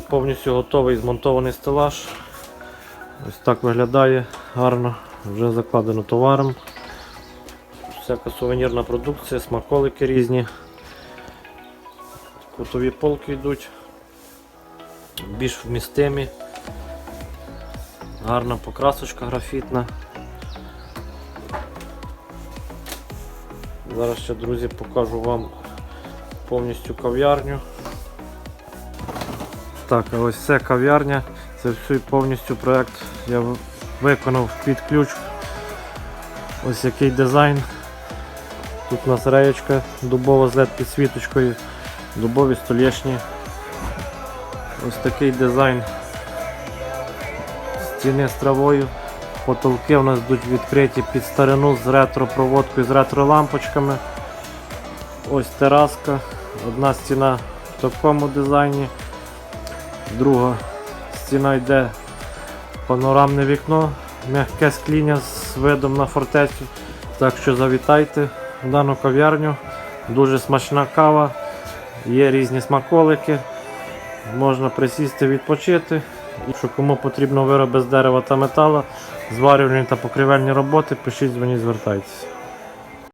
Повністю готовий змонтований стелаж. Ось так виглядає гарно, вже закладено товаром. Всяка сувенірна продукція, смаколики різні. Кутові полки йдуть, більш вмістимі. Гарна покрасочка графітна. Зараз ще, друзі, покажу вам повністю кав'ярню. Так, ось це кав'ярня. Це всю повністю проект я виконав під ключ. Ось який дизайн. Тут у нас реєчка дубова з LED підсвіточкою, дубові столішні. Ось такий дизайн стіни з травою. Потолки у нас йдуть відкриті під старину з ретро-проводкою, з ретро-лампочками. Ось тераска. Одна стіна в такому дизайні, друга стіна йде панорамне вікно, м'яке скління з видом на фортецю. Так що завітайте в дану кав'ярню. Дуже смачна кава, є різні смаколики, можна присісти відпочити. Якщо кому потрібно вироби з дерева та металу, зварювальні та покривельні роботи, пишіть, дзвоніть, звертайтеся.